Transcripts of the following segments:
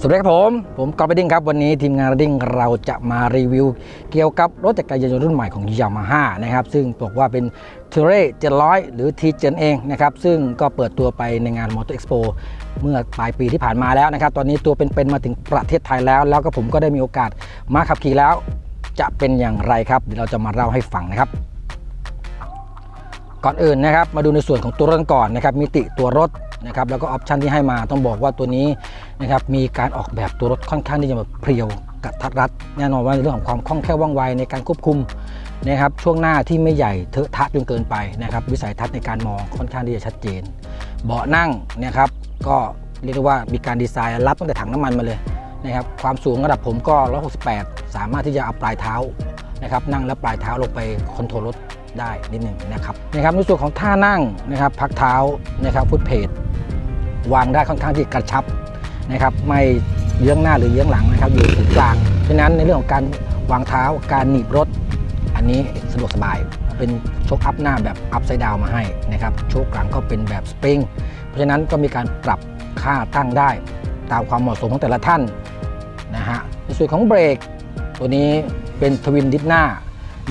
สวัสดีครับผม ผมกอล์ฟไปดิ้งครับ วันนี้ทีมงานรดิ้งเราจะมารีวิว เกี่ยวกับรถจักรยานยนต์รุ่นใหม่ของยามาฮ่านะครับ ซึ่งบอกว่าเป็น t u r e 700 หรือ T 7เองนะครับ ซึ่งก็เปิดตัวไปในงาน Motor Expo เมื่อปลายปีที่ผ่านมาแล้วนะครับ ตอนนี้ตัวเป็นๆมาถึงประเทศไทยแล้ว แล้วก็ผมก็ได้มีโอกาสมาขับขี่แล้ว จะเป็นอย่างไรครับเดี๋ยวเราจะมาเล่าให้ฟังนะครับก่อนอื่นนะครับมาดูในส่วนของตัวรถก่อนนะครับมิติตัวรถ นะครับแล้วก็ออปชันที่ให้มาต้องบอกว่าตัวนี้นะครับมีการออกแบบตัวรถค่อนข้างที่จะแบบเพรียวกระทัดรัดแน่นอนว่าในเรื่องของความคล่องแคล่วว่องไวในการควบคุมนะครับช่วงหน้าที่ไม่ใหญ่เทอะทะจนเกินไปนะครับวิสัยทัศน์ในการมองค่อนข้างที่จะชัดเจน เบาะนั่งนะครับก็เรียกได้ว่ามีการดีไซน์รับตั้งแต่ถังน้ำมันมาเลยนะครับความสูงระดับผมก็ 168 สามารถที่จะเอาปลายเท้านะครับนั่งแล้วปลายเท้าลงไปคอนโทรลรถได้นิดหนึ่งนะครับนะครับในส่วนของท่านั่งนะครับพักเท้านะครับฟุตเพจ วางได้ค่อนข้างที่กระชับนะครับ ไม่เยื้องหน้าหรือเยื้องหลังนะครับอยู่ถึงกลางฉะนั้นในเรื่องของการวางเท้าการหนีบรถ อันนี้สะดวกสบายเป็นโชคอัพหน้าแบบอัพไซด์ดาวมาให้นะครับโชคหลังก็เป็นแบบสปริงเพราะฉะนั้นก็มีการปรับค่าตั้งได้ตามความเหมาะสมของแต่ละท่านนะฮะในส่วนของเบรกตัวนี้เป็นทวินดิสหน้า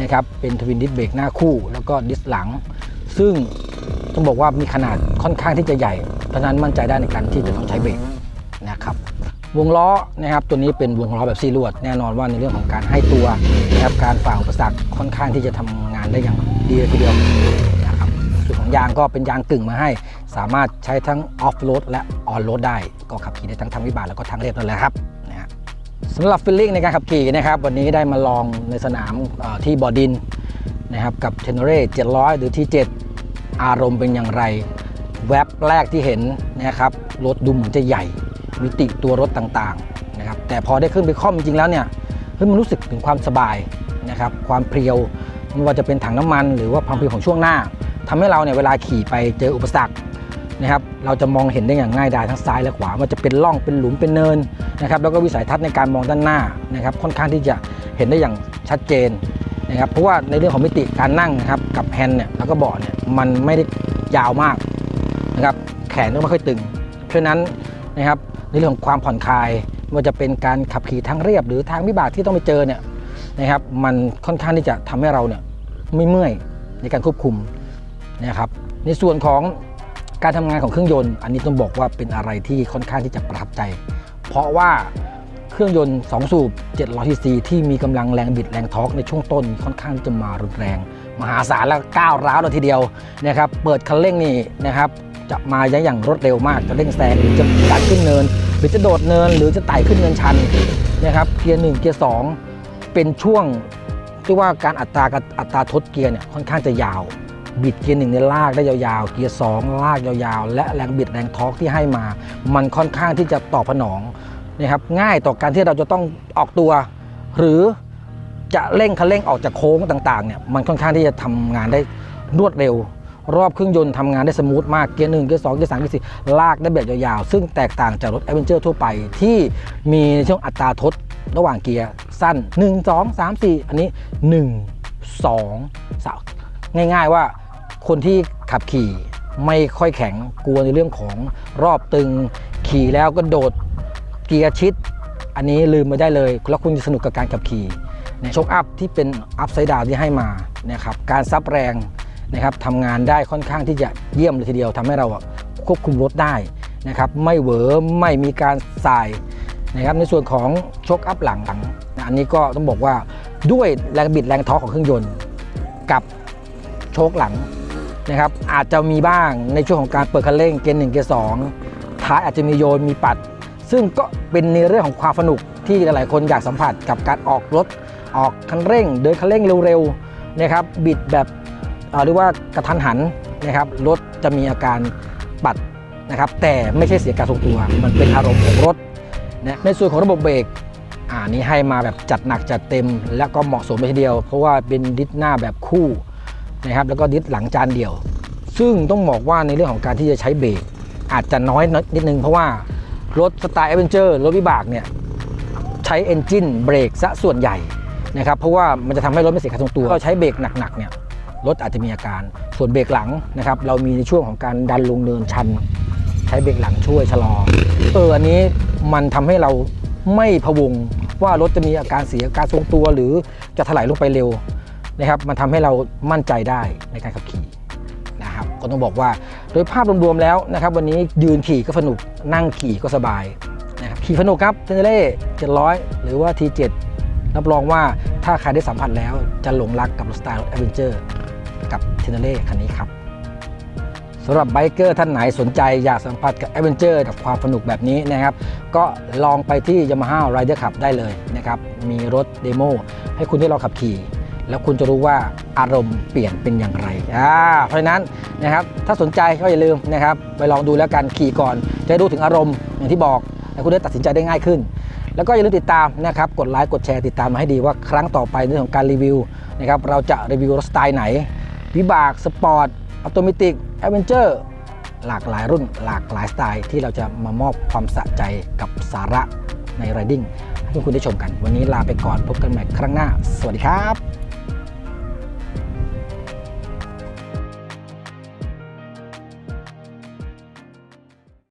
นะครับเป็นทวินดิสเบรกหน้าคู่ แล้วก็ดิสหลัง ซึ่งต้องบอกว่ามีขนาดค่อนข้างที่จะใหญ่ เพราะฉะนั้นมั่นใจได้ในการที่จะต้องใช้เบรกนะครับวงล้อนะครับตัวนี้เป็นวงล้อแบบซี่ลวด แน่นอนว่าในเรื่องของการให้ตัวนะครับการฝ่าอุปสรรคค่อนข้างที่จะทำงานได้อย่างดีเลยทีเดียวนะครับส่วนของยางก็เป็นยางกึ่งมาให้ สามารถใช้ทั้งออฟโรดและออนโรดได้ ก็ขับขี่ได้ทั้งทางวิบากแล้วก็ทางเรียบนั่นแหละครับนะฮะสำหรับฟิลลิ่งในการขับขี่นะครับวันนี้ได้มาลองในสนามที่บอดินนะครับกับ t e n o r e 700 หรือที่7อารมณ์เป็นอย่างไร แว็บแรกที่เห็นนะครับรถดูเหมือนจะใหญ่ มิติตัวรถต่างๆนะครับแต่พอได้ขึ้นไปคล่อมจริงแล้วเนี่ยเฮ้ยมันรู้สึกถึงความสบายนะครับความเพรียวไม่ว่าจะเป็นถังน้ำมัน หรือว่าความเพรียวของช่วงหน้าทำให้เราเนี่ยเวลาขี่ไปเจออุปสรรคนะครับเราจะมองเห็นได้อย่างง่ายดายทั้งซ้ายและขวามันจะเป็นร่องเป็นหลุมเป็นเนินนะครับแล้วก็วิสัยทัศน์ในการมองด้านหน้านะครับค่อนข้างที่จะเห็นได้อย่างชัดเจนนะครับเพราะว่าในเรื่องของมิติการนั่งนะครับกับแฮนด์เนี่ยแล้วก็เบาะเนี่ยมันไม่ได้ยาวมาก นะครับแขนก็ไม่ค่อยตึง เพราะนั้นนะครับในเรื่องของความผ่อนคลายไม่ว่าจะเป็นการขับขี่ทางเรียบ หรือทางวิบากที่ต้องไปเจอเนี่ยนะครับมันค่อนข้างที่จะทำให้เราเนี่ยไม่เมื่อยในการควบคุมนะครับในส่วนของการทำงานของเครื่องยนต์ อันนี้ต้องบอกว่าเป็นอะไรที่ค่อนข้างที่จะประทับใจ เพราะว่าเครื่องยนต์ 2 สูบ700ซีซีที่มีกำลังแรงบิดแรงทอร์กในช่วงต้นค่อนข้างที่จะมารุนแรง มหาศาลแล้วก็ก้าวร้าวเลยทีเดียวนะครับเปิดคันเร่งนี่นะครับ จะมาอย่างรวดเร็วมากจะเร่งแซงหรือจะดันขึ้นเนิน หรือจะโดดเนินหรือจะไต่ขึ้นเนินชันนะครับเกียร์หนึ่งเกียร์สองเป็นช่วงที่ว่าการอัตราอัตราทดเกียร์เนี่ยค่อนข้างจะยาว บิดเกียร์หนึ่งเนี่ยลากได้ยาวๆ เกียร์สองลากยาวๆ และแรงบิดแรงทอร์กที่ให้มา มันค่อนข้างที่จะตอบสนองนะครับง่ายต่อการที่เราจะต้องออกตัว หรือจะเร่งคันเร่งออกจากโค้งต่างๆเนี่ยมันค่อนข้างที่จะทำงานได้รวดเร็ว รอบเครื่องยนต์ทำงานได้สมูทมาก เกียร์หนึ่งเกียร์สองเกียร์สามเกียร์สี่ลากได้แบบยาวๆ ซึ่งแตกต่างจากรถ a อ v e n t u r e ทั่วไปที่มีในช่วงอัตราทดระหว่างเกียร์สั้น 1 2 3 4 อันนี้ 1 2 3 ง่ายๆว่าคนที่ขับขี่ไม่ค่อยแข็งกลัวในเรื่องของรอบตึงขี่แล้วก็โดดเกียร์ชิด อันนี้ลืมไม่ได้เลย แล้วคุณจะสนุกกับการขับขี่โชคอัพที่เป็นอัพไซด์ดาวที่ให้มานะครับการซับแรง นะครับทำงานได้ค่อนข้างที่จะเยี่ยมเลยทีเดียวทำให้เราควบคุมรถได้นะครับไม่เหวอไม่มีการสายนะครับในส่วนของโชคอัพหลังนะอันนี้ก็ต้องบอกว่าด้วยแรงบิดแรงท้อของเครื่องยนต์ กับโชคหลังนะครับอาจจะมีบ้างในช่วงของการเปิดคันเร่งเกียร์หนึ่งเกียร์สองท้ายอาจจะมีโยนมีปัด ซึ่งก็เป็นในเรื่องของความสนุกที่หลายๆ คนอยากสัมผัสกับการออกรถออกคันเร่ง เดินคันเร่งเร็วๆนะครับบิดแบบ เอ่อเรียกว่ากระทันหันนะครับรถจะมีอาการปัดนะครับแต่ไม่ใช่เสียการทรงตัว มันเป็นอารมณ์ของรถนะในส่วนของระบบเบรกอ่านี้ให้มาแบบจัดหนักจัดเต็ม แล้วก็เหมาะสมไปทีเดียว เพราะว่าเป็นดิสหน้าแบบคู่นะครับแล้วก็ดิสหลังจานเดี่ยว ซึ่งต้องบอกว่าในเรื่องของการที่จะใช้เบรกอาจจะน้อยนิดนึงเพราะว่ารถสไตล์เอเวนเจอร์รถวิบากเนี่ยใช้เอนจินเบรกซะส่วนใหญ่นะครับเพราะว่ามันจะทำให้รถไม่เสียการทรงตัวก็ใช้เบรกหนักๆเนี่ย รถอาจจะมีอาการ ส่วนเบรกหลังนะครับ เรามีในช่วงของการดันลงเนินชัน ใช้เบรกหลังช่วยชะลอ เอออันนี้มันทำให้เราไม่พะวงว่ารถจะมีอาการเสียอาการทรงตัวหรือจะถลายลงไปเร็วนะครับ มันทำให้เรามั่นใจได้ในการขับขี่นะครับ ก็ต้องบอกว่าโดยภาพรวมๆแล้วนะครับ วันนี้ยืนขี่ก็สนุกนั่งขี่ก็สบายนะครับขี่สนุกครับเทนเล่700หรือว่า T7 รับรองว่าถ้าใครได้สัมผัสแล้วจะหลงรักกับรถสไตล์รถแอดเวนเจอร์ กับเทนเนล่คันนี้ครับสำหรับไบเกอร์ท่านไหนสนใจอยากสัมผัสกับแอดเวนเจอร์กับความสนุกแบบนี้นะครับ ก็ลองไปที่ Yamaha Rider Club ได้เลยนะครับ มีรถเดโมให้คุณได้ลองขับขี่ แล้วคุณจะรู้ว่าอารมณ์เปลี่ยนเป็นอย่างไรอ่าเพราะนั้นนะครับถ้าสนใจก็อย่าลืมนะครับ ไปลองดูแล้วกันขี่ก่อน จะรู้ถึงอารมณ์อย่างที่บอกแล้วคุณได้ตัดสินใจได้ง่ายขึ้น แล้วก็อย่าลืมติดตามนะครับกดไลค์กดแชร์ติดตามมาให้ดีว่าครั้งต่อไปในเรื่องของการรีวิวนะครับเราจะรีวิวรถสไตล์ไหน วิบากสปอร์ตออโตมิติกแอดเวนเจอร์หลากหลายรุ่นหลากหลายสไตล์ที่เราจะมามอบความสะใจกับสาระในไรดิ้งให้คุณได้ชมกัน วันนี้ลาไปก่อนพบกันใหม่ครั้งหน้า สวัสดีครับ